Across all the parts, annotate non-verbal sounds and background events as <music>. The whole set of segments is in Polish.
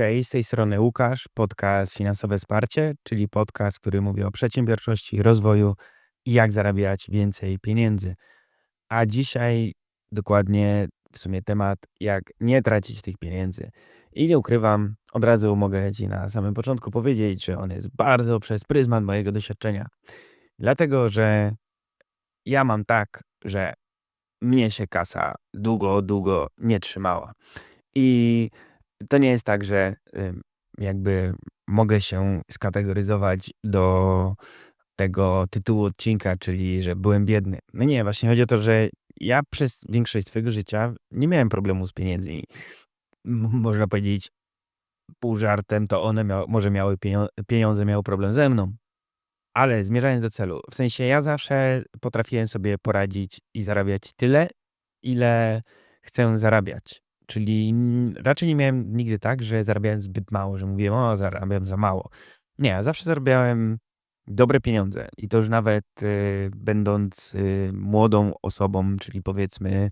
Cześć, z tej strony Łukasz, podcast Finansowe Wsparcie, czyli podcast, który mówi o przedsiębiorczości, rozwoju i jak zarabiać więcej pieniędzy. A dzisiaj dokładnie w sumie temat, jak nie tracić tych pieniędzy. I nie ukrywam, od razu mogę Ci na samym początku powiedzieć, że on jest bardzo przez pryzmat mojego doświadczenia. Dlatego, że ja mam tak, że mnie się kasa długo, długo nie trzymała. I to nie jest tak, że jakby mogę się skategoryzować do tego tytułu odcinka, czyli że byłem biedny. No nie, właśnie chodzi o to, że ja przez większość swojego życia nie miałem problemu z pieniędzmi. Można powiedzieć pół żartem, to one może miały pieniądze miały problem ze mną. Ale zmierzając do celu, w sensie ja zawsze potrafiłem sobie poradzić i zarabiać tyle, ile chcę zarabiać. Czyli raczej nie miałem nigdy tak, że zarabiałem zbyt mało, że mówiłem: „O, zarabiam za mało”. Nie, zawsze zarabiałem dobre pieniądze i to już nawet, y, będąc, y, młodą osobą, czyli powiedzmy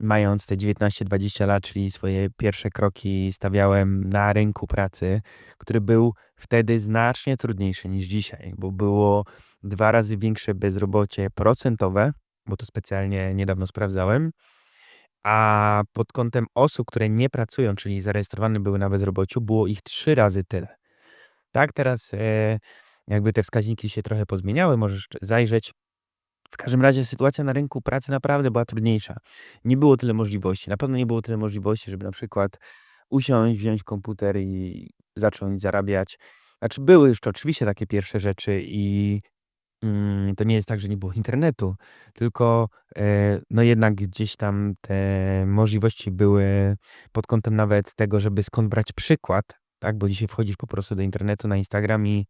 mając te 19-20 lat, czyli swoje pierwsze kroki stawiałem na rynku pracy, który był wtedy znacznie trudniejszy niż dzisiaj, bo było dwa razy większe bezrobocie procentowe, bo to specjalnie niedawno sprawdzałem. A pod kątem osób, które nie pracują, czyli zarejestrowane były na bezrobociu, było ich trzy razy tyle. Tak, teraz e, jakby te wskaźniki się trochę pozmieniały, możesz zajrzeć. W każdym razie sytuacja na rynku pracy naprawdę była trudniejsza. Nie było tyle możliwości. Na pewno nie było tyle możliwości, żeby na przykład usiąść, wziąć komputer i zacząć zarabiać. Znaczy, były już to oczywiście takie pierwsze rzeczy i Mm, to nie jest tak, że nie było internetu, tylko, e, no jednak gdzieś tam te możliwości były pod kątem nawet tego, żeby skąd brać przykład, tak? Bo dzisiaj wchodzisz po prostu do internetu, na Instagram i,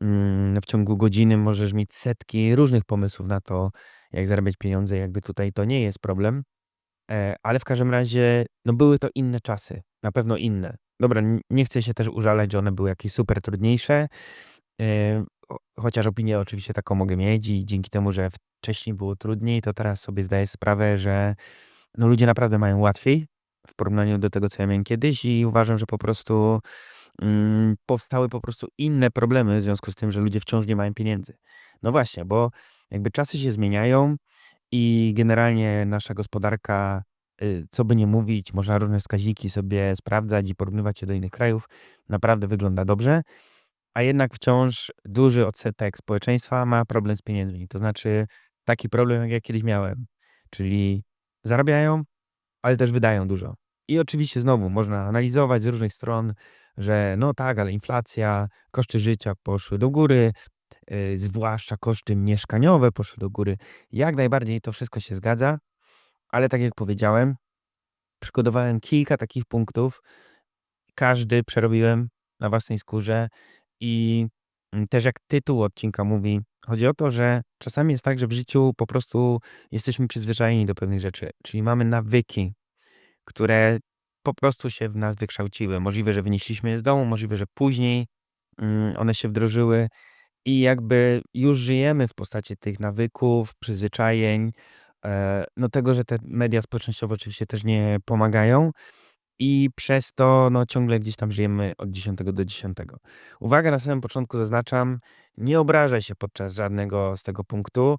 mm, w ciągu godziny możesz mieć setki różnych pomysłów na to, jak zarabiać pieniądze, jakby tutaj to nie jest problem. E, ale w każdym razie, no były to inne czasy, na pewno inne. Dobra, nie chcę się też użalać, że one były jakieś super trudniejsze. E, chociaż opinię oczywiście taką mogę mieć i dzięki temu, że wcześniej było trudniej, to teraz sobie zdaję sprawę, że no ludzie naprawdę mają łatwiej w porównaniu do tego, co ja miałem kiedyś i uważam, że po prostu mm, powstały po prostu inne problemy w związku z tym, że ludzie wciąż nie mają pieniędzy. No właśnie, bo jakby czasy się zmieniają i generalnie nasza gospodarka, y, co by nie mówić, można różne wskaźniki sobie sprawdzać i porównywać się do innych krajów, naprawdę wygląda dobrze a jednak wciąż duży odsetek społeczeństwa ma problem z pieniędzmi. To znaczy taki problem, jak ja kiedyś miałem, czyli zarabiają, ale też wydają dużo. I oczywiście znowu można analizować z różnych stron, że no tak, ale inflacja, koszty życia poszły do góry, yy, zwłaszcza koszty mieszkaniowe poszły do góry. Jak najbardziej to wszystko się zgadza, ale tak jak powiedziałem, przygotowałem kilka takich punktów. Każdy przerobiłem na własnej skórze i mm, też jak tytuł odcinka mówi, chodzi o to, że czasami jest tak, że w życiu po prostu jesteśmy przyzwyczajeni do pewnych rzeczy, czyli mamy nawyki, które po prostu się w nas wykształciły. Możliwe, że wynieśliśmy je z domu, możliwe, że później mm, one się wdrożyły i jakby już żyjemy w postaci tych nawyków, przyzwyczajeń, e, no tego, że te media społecznościowe oczywiście też nie pomagają. I przez to, no, ciągle gdzieś tam żyjemy od 10 do 10. Uwaga, na samym początku zaznaczam, nie obrażaj się podczas żadnego z tego punktu,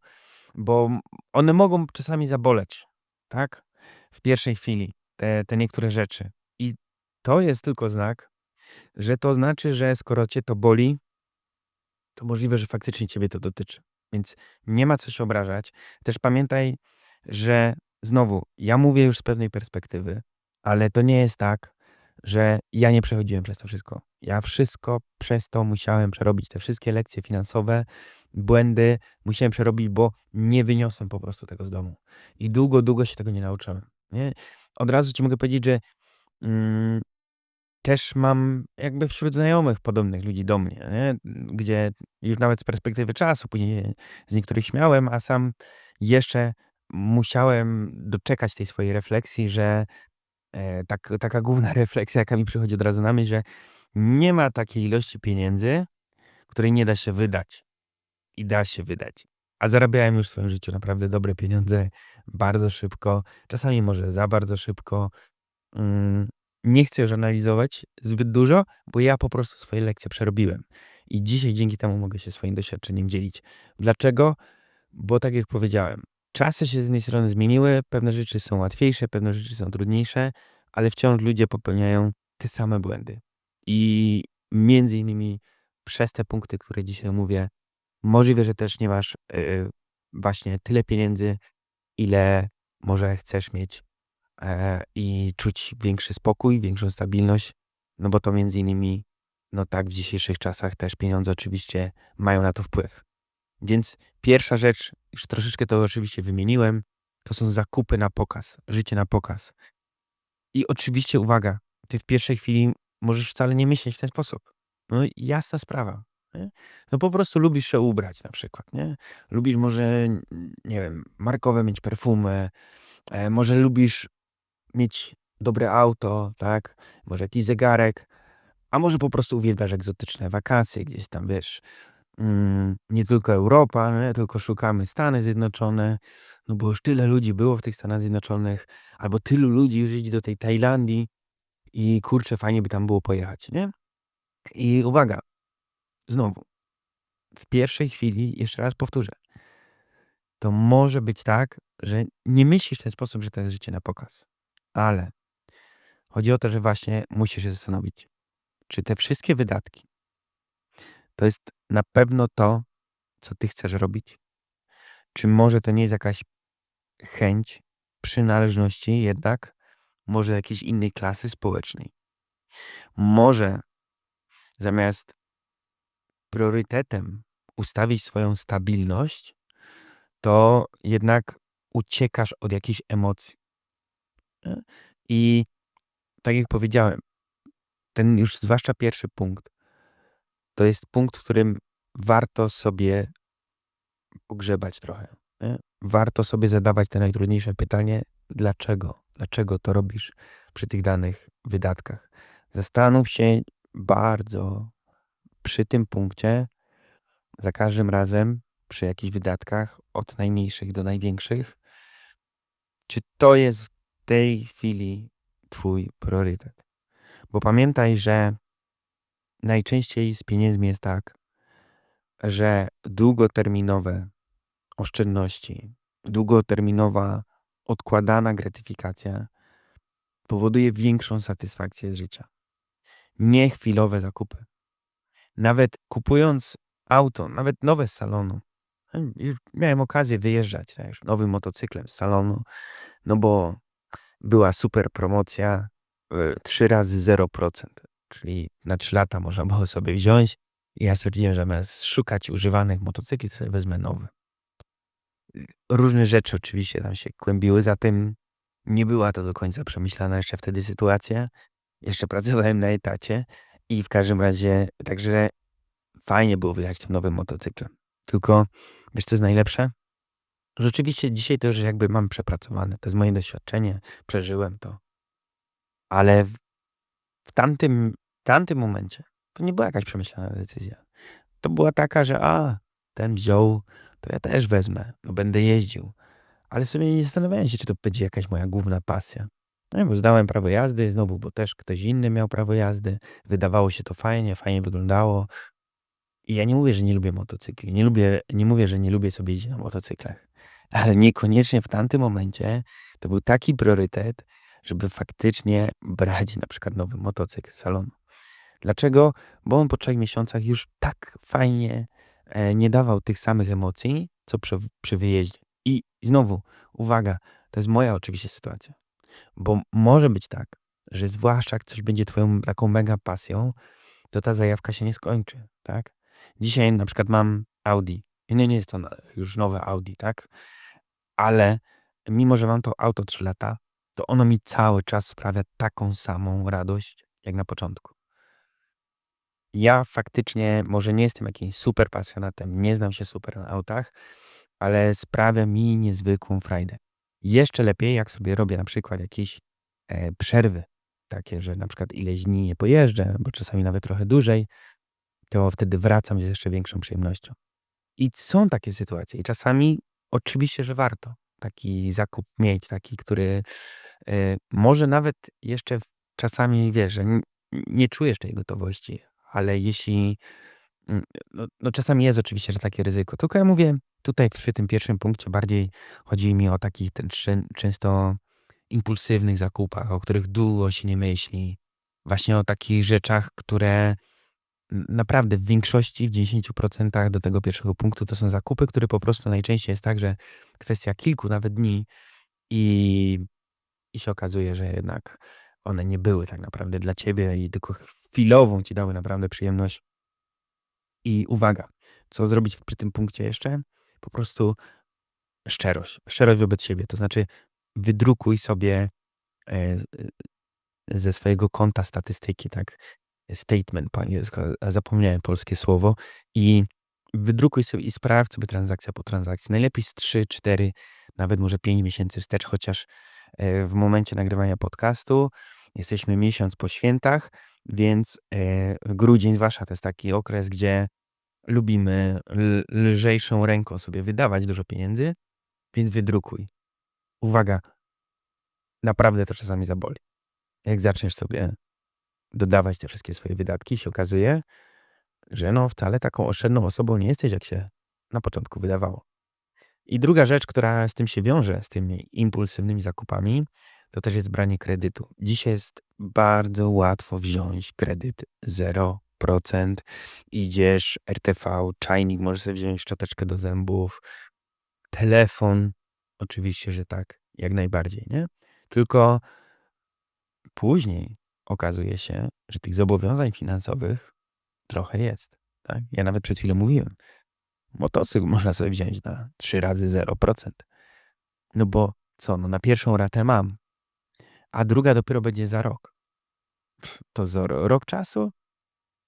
bo one mogą czasami zaboleć, tak? W pierwszej chwili, te, te niektóre rzeczy. I to jest tylko znak, że to znaczy, że skoro cię to boli, to możliwe, że faktycznie ciebie to dotyczy. Więc nie ma co się obrażać. Też pamiętaj, że znowu, ja mówię już z pewnej perspektywy, ale to nie jest tak, że ja nie przechodziłem przez to wszystko. Ja wszystko przez to musiałem przerobić. Te wszystkie lekcje finansowe, błędy musiałem przerobić, bo nie wyniosłem po prostu tego z domu. I długo, długo się tego nie nauczyłem. Nie? Od razu ci mogę powiedzieć, że mm, też mam jakby wśród znajomych podobnych ludzi do mnie, nie? gdzie już nawet z perspektywy czasu, później z niektórych śmiałem, a sam jeszcze musiałem doczekać tej swojej refleksji, że E, tak, taka główna <laughs> refleksja, jaka mi przychodzi od razu na myśl, że nie ma takiej ilości pieniędzy, której nie da się wydać. I da się wydać. A zarabiałem już w swoim życiu naprawdę dobre pieniądze bardzo szybko, czasami może za bardzo szybko. Mm, nie chcę już analizować zbyt dużo, bo ja po prostu swoje lekcje przerobiłem. I dzisiaj dzięki temu mogę się swoim doświadczeniem dzielić. Dlaczego? Bo tak jak powiedziałem, czasy się z jednej strony zmieniły, pewne rzeczy są łatwiejsze, pewne rzeczy są trudniejsze, ale wciąż ludzie popełniają te same błędy. I między innymi przez te punkty, które dzisiaj mówię, możliwe, że też nie masz yy, właśnie tyle pieniędzy, ile może chcesz mieć e, i czuć większy spokój, większą stabilność, no bo to między innymi, no tak w dzisiejszych czasach też pieniądze oczywiście mają na to wpływ. Więc pierwsza rzecz, już troszeczkę to oczywiście wymieniłem, to są zakupy na pokaz, życie na pokaz. I oczywiście uwaga, ty w pierwszej chwili możesz wcale nie myśleć w ten sposób. No jasna sprawa. Nie? No po prostu lubisz się ubrać na przykład, nie? Lubisz może, nie wiem, markowe mieć perfumy, e, może lubisz mieć dobre auto, tak? Może jakiś zegarek, a może po prostu uwielbiasz egzotyczne wakacje gdzieś tam, wiesz, nie tylko Europa, nie? tylko szukamy Stany Zjednoczone, no bo już tyle ludzi było w tych Stanach Zjednoczonych, albo tylu ludzi już idzie do tej Tajlandii i kurczę, fajnie by tam było pojechać, nie? I uwaga, znowu, w pierwszej chwili, jeszcze raz powtórzę, to może być tak, że nie myślisz w ten sposób, że to jest życie na pokaz. Ale chodzi o to, że właśnie musisz się zastanowić, czy te wszystkie wydatki to jest na pewno to, co ty chcesz robić? Czy może to nie jest jakaś chęć przynależności jednak, może jakiejś innej klasy społecznej? Może zamiast priorytetem ustawić swoją stabilność, to jednak uciekasz od jakichś emocji. I tak jak powiedziałem, ten już zwłaszcza pierwszy punkt, to jest punkt, w którym warto sobie pogrzebać trochę. Nie? Warto sobie zadawać te najtrudniejsze pytanie, dlaczego? Dlaczego to robisz przy tych danych wydatkach? Zastanów się bardzo przy tym punkcie, za każdym razem przy jakichś wydatkach, od najmniejszych do największych, czy to jest w tej chwili Twój priorytet. Bo pamiętaj, że najczęściej z pieniędzmi jest tak, że długoterminowe oszczędności, długoterminowa odkładana gratyfikacja powoduje większą satysfakcję z życia. Nie chwilowe zakupy. Nawet kupując auto, nawet nowe z salonu, miałem okazję wyjeżdżać tak, nowym motocyklem z salonu, no bo była super promocja, y, 3 razy 0%, czyli na 3 lata można było sobie wziąć. I ja stwierdziłem, że zamiast szukać używanych motocykli, to sobie wezmę nowy. Różne rzeczy oczywiście tam się kłębiły, za tym nie była to do końca przemyślana jeszcze wtedy sytuacja. Jeszcze pracowałem na etacie i w każdym razie, także fajnie było wyjechać tym nowym motocyklem. Tylko, wiesz co jest najlepsze? Rzeczywiście dzisiaj to już jakby mam przepracowane. To jest moje doświadczenie, przeżyłem to. Ale w, tamtym, tamtym momencie to nie była jakaś przemyślana decyzja. To była taka, że a, ten wziął, to ja też wezmę, no będę jeździł. Ale sobie nie zastanawiałem się, czy to będzie jakaś moja główna pasja. No bo zdałem prawo jazdy, znowu, bo też ktoś inny miał prawo jazdy. Wydawało się to fajnie, fajnie wyglądało. I ja nie mówię, że nie lubię motocykli. Nie, lubię, nie mówię, że nie lubię sobie jeździć na motocyklach. Ale niekoniecznie w tamtym momencie to był taki priorytet, żeby faktycznie brać na przykład nowy motocykl z salonu. Dlaczego? Bo on po trzech miesiącach już tak fajnie e, nie dawał tych samych emocji, co przy, przy wyjeździe. I znowu, uwaga, to jest moja oczywiście sytuacja. Bo może być tak, że zwłaszcza jak coś będzie twoją taką mega pasją, to ta zajawka się nie skończy, tak? Dzisiaj na przykład mam Audi. I nie, nie jest to już nowe Audi, tak? Ale mimo, że mam to auto 3 lata, to ono mi cały czas sprawia taką samą radość, jak na początku. Ja faktycznie może nie jestem jakimś super pasjonatem, nie znam się super na autach, ale sprawia mi niezwykłą frajdę. Jeszcze lepiej, jak sobie robię na przykład jakieś e, przerwy, takie, że na przykład ileś dni nie pojeżdżę, bo czasami nawet trochę dłużej, to wtedy wracam z jeszcze większą przyjemnością. I są takie sytuacje. I czasami oczywiście, że warto taki zakup mieć, taki, który y, może nawet jeszcze czasami wiesz, że nie czujesz tej gotowości, ale jeśli mm, no no czasami jest oczywiście, że takie ryzyko. Tylko ja mówię tutaj przy tym pierwszym punkcie bardziej chodzi mi o takich ten często impulsywnych zakupach, o których długo się nie myśli. Właśnie o takich rzeczach, które naprawdę w większości, w 90% do tego pierwszego punktu to są zakupy, które po prostu najczęściej jest tak, że kwestia kilku nawet dni i i się okazuje, że jednak one nie były tak naprawdę dla ciebie i tylko chwilową ci dały naprawdę przyjemność. I uwaga, co zrobić przy tym punkcie jeszcze? Po prostu szczerość. Szczerość wobec siebie. To znaczy wydrukuj sobie e, ze swojego konta statystyki, tak? Statement po angielsku, a zapomniałem polskie słowo. I wydrukuj sobie i sprawdź sobie transakcja po transakcji. Najlepiej z 3, 4, nawet może 5 miesięcy wstecz, chociaż e, w momencie nagrywania podcastu jesteśmy miesiąc po świętach, więc e, grudzień, zwłaszcza to jest taki okres, gdzie lubimy lżejszą ręką sobie wydawać dużo pieniędzy, więc wydrukuj. Uwaga, naprawdę to czasami zaboli. Jak zaczniesz sobie dodawać te wszystkie swoje wydatki, się okazuje, że no wcale taką oszczędną osobą nie jesteś, jak się na początku wydawało. I druga rzecz, która z tym się wiąże, z tymi impulsywnymi zakupami, to też jest branie kredytu. Dzisiaj jest bardzo łatwo wziąć kredyt 0%. Idziesz, RTV, czajnik, możesz sobie wziąć szczoteczkę do zębów, telefon, oczywiście, że tak, jak najbardziej, nie? Tylko później okazuje się, że tych zobowiązań finansowych trochę jest. Tak? Ja nawet przed chwilą mówiłem, motocykl można sobie wziąć na 3 razy 0%. No bo co, no na pierwszą ratę mam, a druga dopiero będzie za rok. To za rok czasu?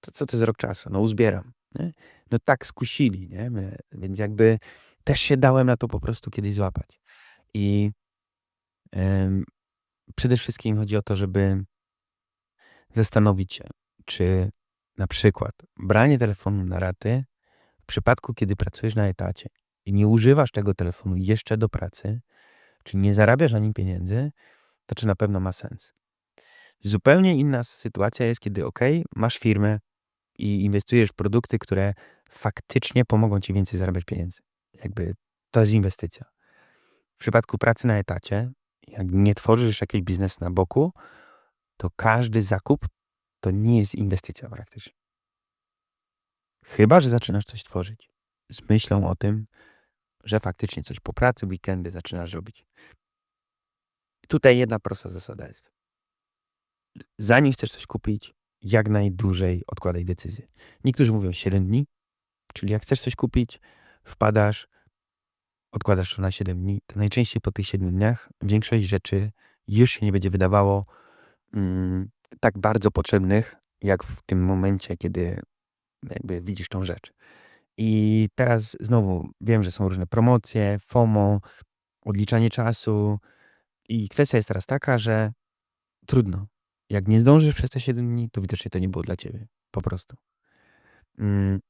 To co to jest rok czasu? No uzbieram. Nie? No tak skusili, nie? Więc jakby też się dałem na to po prostu kiedyś złapać. I ym, przede wszystkim chodzi o to, żeby zastanowić się, czy na przykład branie telefonu na raty w przypadku, kiedy pracujesz na etacie i nie używasz tego telefonu jeszcze do pracy, czy nie zarabiasz na nim pieniędzy, to czy na pewno ma sens. Zupełnie inna sytuacja jest, kiedy ok, masz firmę i inwestujesz w produkty, które faktycznie pomogą ci więcej zarabiać pieniędzy. Jakby to jest inwestycja. W przypadku pracy na etacie, jak nie tworzysz jakiegoś biznesu na boku, to każdy zakup to nie jest inwestycja praktycznie. Chyba, że zaczynasz coś tworzyć z myślą o tym, że faktycznie coś po pracy, weekendy zaczynasz robić. Tutaj jedna prosta zasada jest. Zanim chcesz coś kupić, jak najdłużej odkładaj decyzję. Niektórzy mówią 7 dni, czyli jak chcesz coś kupić, wpadasz, odkładasz to na 7 dni, to najczęściej po tych 7 dniach większość rzeczy już się nie będzie wydawało mm, tak bardzo potrzebnych, jak w tym momencie, kiedy jakby widzisz tą rzecz. I teraz znowu wiem, że są różne promocje, FOMO, odliczanie czasu. I kwestia jest teraz taka, że trudno. Jak nie zdążysz przez te 7 dni, to widocznie to nie było dla ciebie. Po prostu. Mm.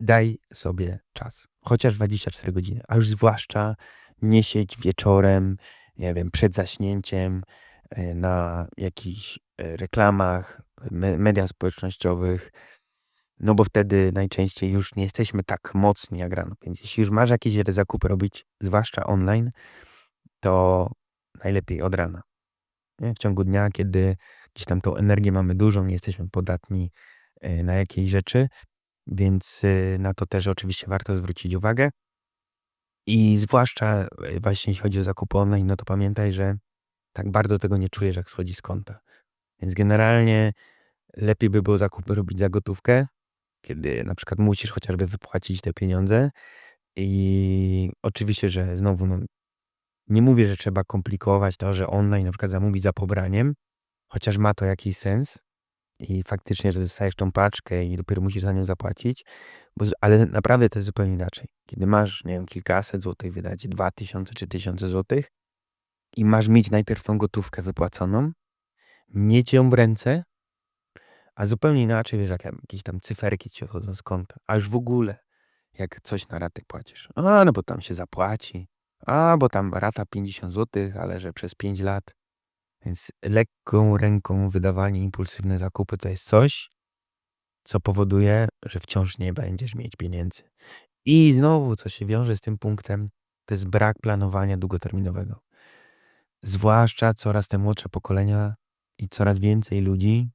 Daj sobie czas. Chociaż 24 godziny. A już zwłaszcza nie siedź wieczorem, nie wiem, przed zaśnięciem e, na jakichś e, reklamach, me mediach społecznościowych, no bo wtedy najczęściej już nie jesteśmy tak mocni jak rano. Więc jeśli już masz jakieś zakupy robić, zwłaszcza online, to najlepiej od rana. Nie? W ciągu dnia, kiedy gdzieś tam tą energię mamy dużą, nie jesteśmy podatni e, na jakieś rzeczy, więc na to też oczywiście warto zwrócić uwagę. I zwłaszcza właśnie jeśli chodzi o zakupy online, no to pamiętaj, że tak bardzo tego nie czujesz, jak schodzi z konta. Więc generalnie lepiej by było zakupy robić za gotówkę, kiedy na przykład musisz chociażby wypłacić te pieniądze. I oczywiście, że znowu no, nie mówię, że trzeba komplikować to, że online na przykład zamówić za pobraniem, chociaż ma to jakiś sens i faktycznie, że dostajesz tą paczkę i dopiero musisz za nią zapłacić, bo, ale naprawdę to jest zupełnie inaczej. Kiedy masz, nie wiem, kilkaset złotych wydać, dwa tysiące czy tysiące złotych i masz mieć najpierw tą gotówkę wypłaconą, mieć ją w ręce, a zupełnie inaczej, wiesz, jak jakieś tam cyferki ci odchodzą z konta, a już w ogóle jak coś na raty płacisz. A, no bo tam się zapłaci. A, bo tam rata 50 zł, ale że przez 5 lat. Więc lekką ręką wydawanie impulsywne zakupy to jest coś, co powoduje, że wciąż nie będziesz mieć pieniędzy. I znowu, co się wiąże z tym punktem, to jest brak planowania długoterminowego. Zwłaszcza coraz te młodsze pokolenia i coraz więcej ludzi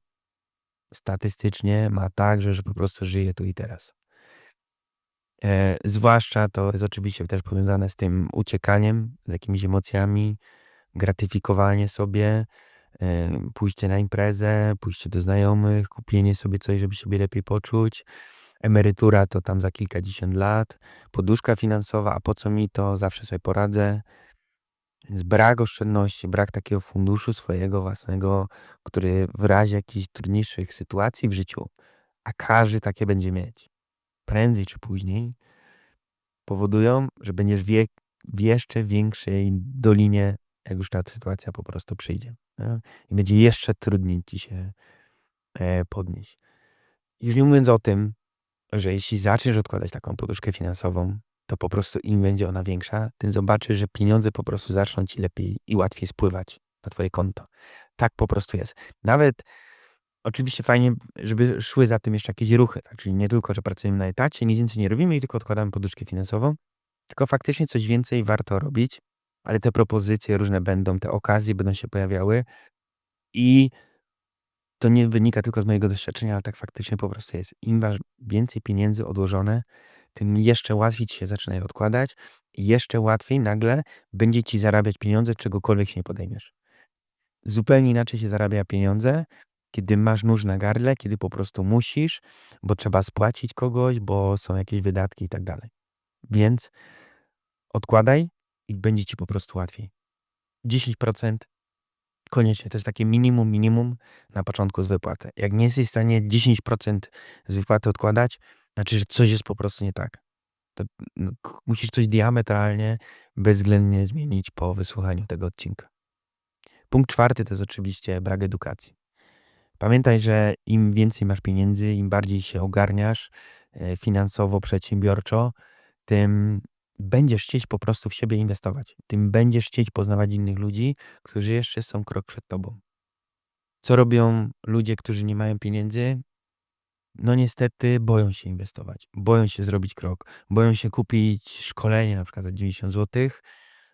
statystycznie ma tak, że, że po prostu żyje tu i teraz. E, zwłaszcza to jest oczywiście też powiązane z tym uciekaniem, z jakimiś emocjami, gratyfikowanie sobie, e, pójście na imprezę, pójście do znajomych, kupienie sobie coś, żeby siebie lepiej poczuć. Emerytura to tam za kilkadziesiąt lat, poduszka finansowa, a po co mi to, zawsze sobie poradzę. Więc brak oszczędności, brak takiego funduszu swojego własnego, który w razie jakichś trudniejszych sytuacji w życiu, a każdy takie będzie mieć, prędzej czy później, powodują, że będziesz wie, w jeszcze większej dolinie, jak już ta sytuacja po prostu przyjdzie. I będzie jeszcze trudniej ci się e, podnieść. Już nie mówiąc o tym, że jeśli zaczniesz odkładać taką poduszkę finansową, to po prostu im będzie ona większa, tym zobaczysz, że pieniądze po prostu zaczną ci lepiej i łatwiej spływać na twoje konto. Tak po prostu jest. Nawet oczywiście fajnie, żeby szły za tym jeszcze jakieś ruchy, tak? czyli nie tylko, że pracujemy na etacie, nic więcej nie robimy i tylko odkładamy poduszkę finansową, tylko faktycznie coś więcej warto robić, ale te propozycje różne będą, te okazje będą się pojawiały i to nie wynika tylko z mojego doświadczenia, ale tak faktycznie po prostu jest. Im więcej pieniędzy odłożone, tym jeszcze łatwiej ci się zaczyna je odkładać i jeszcze łatwiej nagle będzie ci zarabiać pieniądze, czegokolwiek się nie podejmiesz. Zupełnie inaczej się zarabia pieniądze, kiedy masz nóż na gardle, kiedy po prostu musisz, bo trzeba spłacić kogoś, bo są jakieś wydatki i tak dalej. Więc odkładaj i będzie ci po prostu łatwiej. 10% koniecznie, to jest takie minimum, minimum na początku z wypłaty. Jak nie jesteś w stanie 10% z wypłaty odkładać, znaczy, że coś jest po prostu nie tak. To no, musisz coś diametralnie, bezwzględnie zmienić po wysłuchaniu tego odcinka. Punkt czwarty to jest oczywiście brak edukacji. Pamiętaj, że im więcej masz pieniędzy, im bardziej się ogarniasz e, finansowo, przedsiębiorczo, tym będziesz chcieć po prostu w siebie inwestować. Tym będziesz chcieć poznawać innych ludzi, którzy jeszcze są krok przed tobą. Co robią ludzie, którzy nie mają pieniędzy? No niestety boją się inwestować, boją się zrobić krok, boją się kupić szkolenie na przykład za 90 zł,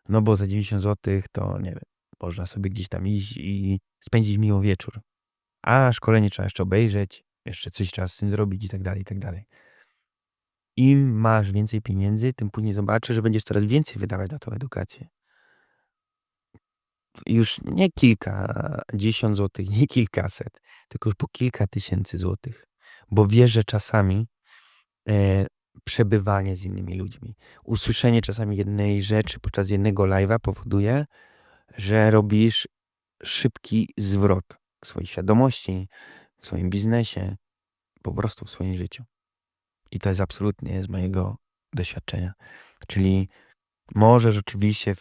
no bo za 90 zł to nie wiem, można sobie gdzieś tam iść i spędzić miło wieczór. A szkolenie trzeba jeszcze obejrzeć, jeszcze coś trzeba z tym zrobić i tak dalej, i tak dalej. Im masz więcej pieniędzy, tym później zobaczysz, że będziesz coraz więcej wydawać na tą edukację. Już nie kilkadziesiąt złotych, nie kilkaset, tylko już po kilka tysięcy złotych. Bo wiesz, że czasami e, przebywanie z innymi ludźmi, usłyszenie czasami jednej rzeczy podczas jednego live'a powoduje, że robisz szybki zwrot w swojej świadomości, w swoim biznesie, po prostu w swoim życiu. I to jest absolutnie z mojego doświadczenia. Czyli możesz oczywiście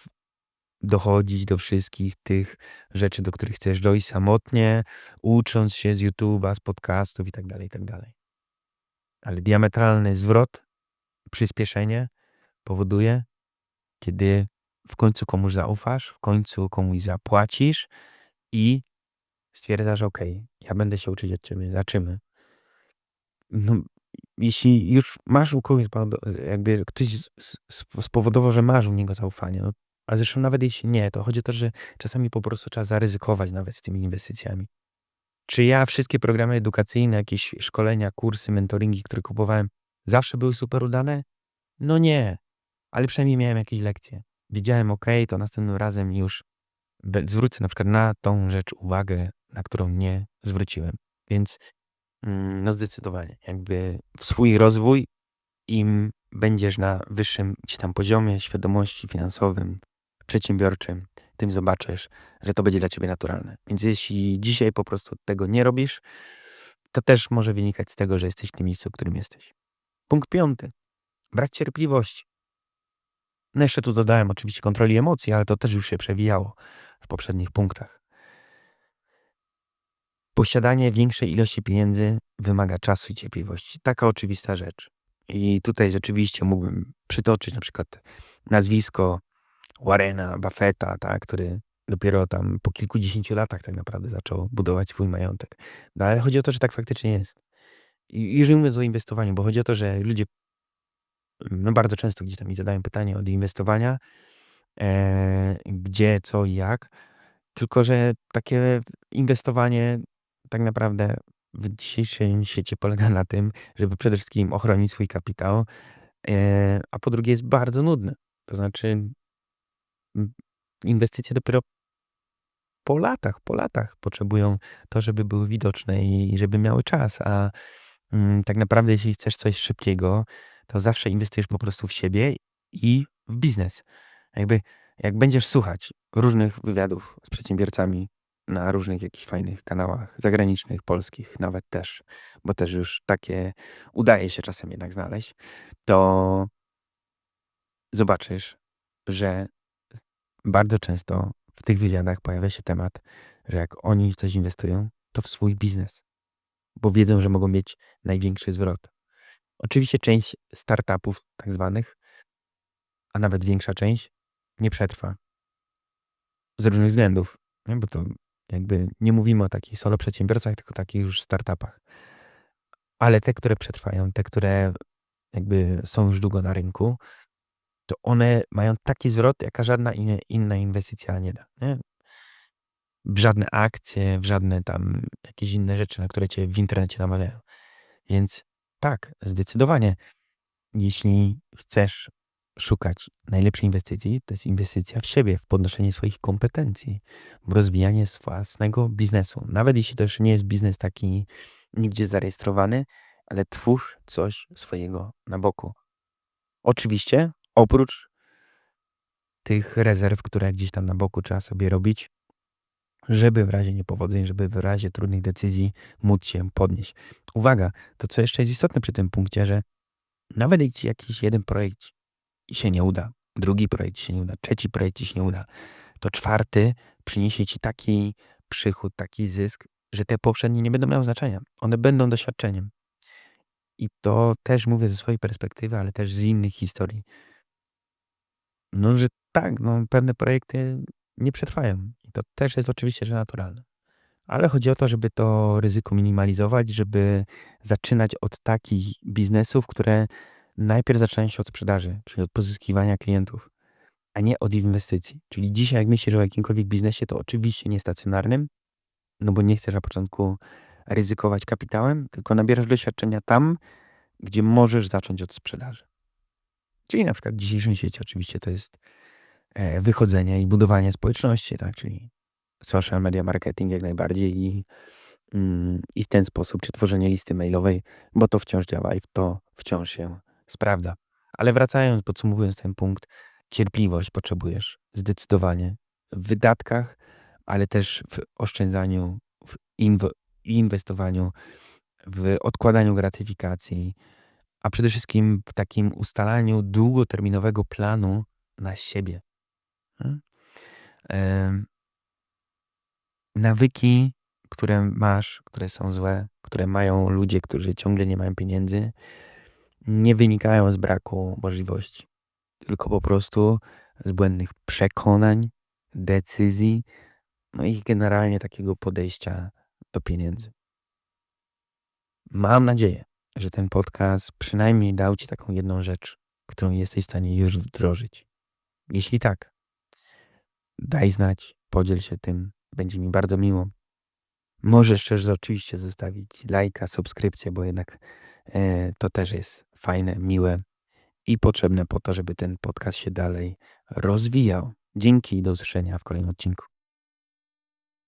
dochodzić do wszystkich tych rzeczy, do których chcesz dojść samotnie, ucząc się z YouTube'a, z podcastów i tak dalej, i tak dalej. Ale diametralny zwrot, przyspieszenie powoduje, kiedy w końcu komuś zaufasz, w końcu komuś zapłacisz i stwierdzasz, ok, ja będę się uczyć od ciebie, zaczymy. No, jeśli już masz u kogoś, jakby ktoś spowodował, że masz u niego zaufanie, no, a zresztą nawet jeśli nie, to chodzi o to, że czasami po prostu trzeba zaryzykować nawet z tymi inwestycjami. Czy ja wszystkie programy edukacyjne, jakieś szkolenia, kursy, mentoringi, które kupowałem, zawsze były super udane? No nie, ale przynajmniej miałem jakieś lekcje. Wiedziałem, ok, to następnym razem już zwrócę na przykład na tą rzecz uwagę, na którą nie zwróciłem. Więc mm, no zdecydowanie, jakby w swój rozwój, im będziesz na wyższym gdzieś tam poziomie świadomości finansowym, przedsiębiorczym, tym zobaczysz, że to będzie dla ciebie naturalne. Więc jeśli dzisiaj po prostu tego nie robisz, to też może wynikać z tego, że jesteś w tym miejscu, w którym jesteś. Punkt piąty. Brak cierpliwości. No jeszcze tu dodałem oczywiście kontroli emocji, ale to też już się przewijało w poprzednich punktach. Posiadanie większej ilości pieniędzy wymaga czasu i cierpliwości. Taka oczywista rzecz. I tutaj rzeczywiście mógłbym przytoczyć na przykład nazwisko Warrena Buffetta, tak, który dopiero tam po kilkudziesięciu latach tak naprawdę zaczął budować swój majątek. No ale chodzi o to, że tak faktycznie jest. I jeżeli mówiąc o inwestowaniu, bo chodzi o to, że ludzie no bardzo często gdzieś tam mi zadają pytanie od inwestowania, e, gdzie, co i jak. Tylko, że takie inwestowanie tak naprawdę w dzisiejszym świecie polega na tym, żeby przede wszystkim ochronić swój kapitał, e, a po drugie jest bardzo nudne. To znaczy inwestycje dopiero po latach, po latach potrzebują to, żeby były widoczne i żeby miały czas, a mm, tak naprawdę jeśli chcesz coś szybkiego, to zawsze inwestujesz po prostu w siebie i w biznes. Jakby jak będziesz słuchać różnych wywiadów z przedsiębiorcami na różnych jakichś fajnych kanałach zagranicznych, polskich nawet też, bo też już takie udaje się czasem jednak znaleźć, to zobaczysz, że bardzo często w tych wywiadach pojawia się temat, że jak oni w coś inwestują, to w swój biznes, bo wiedzą, że mogą mieć największy zwrot. Oczywiście część startupów tak zwanych, a nawet większa część nie przetrwa. Z różnych względów, nie? bo to jakby nie mówimy o takich solo przedsiębiorcach, tylko takich już startupach. Ale te, które przetrwają, te, które jakby są już długo na rynku, to one mają taki zwrot, jaka żadna inna inwestycja nie da. Nie? W żadne akcje, w żadne tam jakieś inne rzeczy, na które cię w internecie namawiają. Więc tak, zdecydowanie, jeśli chcesz szukać najlepszej inwestycji, to jest inwestycja w siebie, w podnoszenie swoich kompetencji, w rozwijanie własnego biznesu. Nawet jeśli to już nie jest biznes taki nigdzie zarejestrowany, ale twórz coś swojego na boku. Oczywiście oprócz tych rezerw, które gdzieś tam na boku trzeba sobie robić, żeby w razie niepowodzeń, żeby w razie trudnych decyzji móc się podnieść. Uwaga, to co jeszcze jest istotne przy tym punkcie, że nawet jeśli jakiś jeden projekt się nie uda, drugi projekt się nie uda, trzeci projekt się nie uda, to czwarty przyniesie ci taki przychód, taki zysk, że te poprzednie nie będą miały znaczenia. One będą doświadczeniem. I to też mówię ze swojej perspektywy, ale też z innych historii. No, że tak, no, pewne projekty nie przetrwają. I to też jest oczywiście, że naturalne. Ale chodzi o to, żeby to ryzyko minimalizować, żeby zaczynać od takich biznesów, które najpierw zaczynają się od sprzedaży, czyli od pozyskiwania klientów, a nie od inwestycji. Czyli dzisiaj, jak myślisz o jakimkolwiek biznesie, to oczywiście nie stacjonarnym, no bo nie chcesz na początku ryzykować kapitałem, tylko nabierasz doświadczenia tam, gdzie możesz zacząć od sprzedaży. Czyli na przykład w dzisiejszym świecie oczywiście to jest e, wychodzenie i budowanie społeczności, tak, czyli social media marketing jak najbardziej i, mm, i w ten sposób, czy tworzenie listy mailowej, bo to wciąż działa i to wciąż się sprawdza. Ale wracając, podsumowując ten punkt, cierpliwość potrzebujesz zdecydowanie w wydatkach, ale też w oszczędzaniu, w inw- inwestowaniu, w odkładaniu gratyfikacji, a przede wszystkim w takim ustalaniu długoterminowego planu na siebie. Hmm? nawyki, które masz, które są złe, które mają ludzie, którzy ciągle nie mają pieniędzy, nie wynikają z braku możliwości, tylko po prostu z błędnych przekonań, decyzji, no i generalnie takiego podejścia do pieniędzy. Mam nadzieję, że ten podcast przynajmniej dał Ci taką jedną rzecz, którą jesteś w stanie już wdrożyć. Jeśli tak, daj znać, podziel się tym, będzie mi bardzo miło. Możesz też oczywiście zostawić lajka, subskrypcję, bo jednak e, to też jest fajne, miłe i potrzebne po to, żeby ten podcast się dalej rozwijał. Dzięki i do usłyszenia w kolejnym odcinku.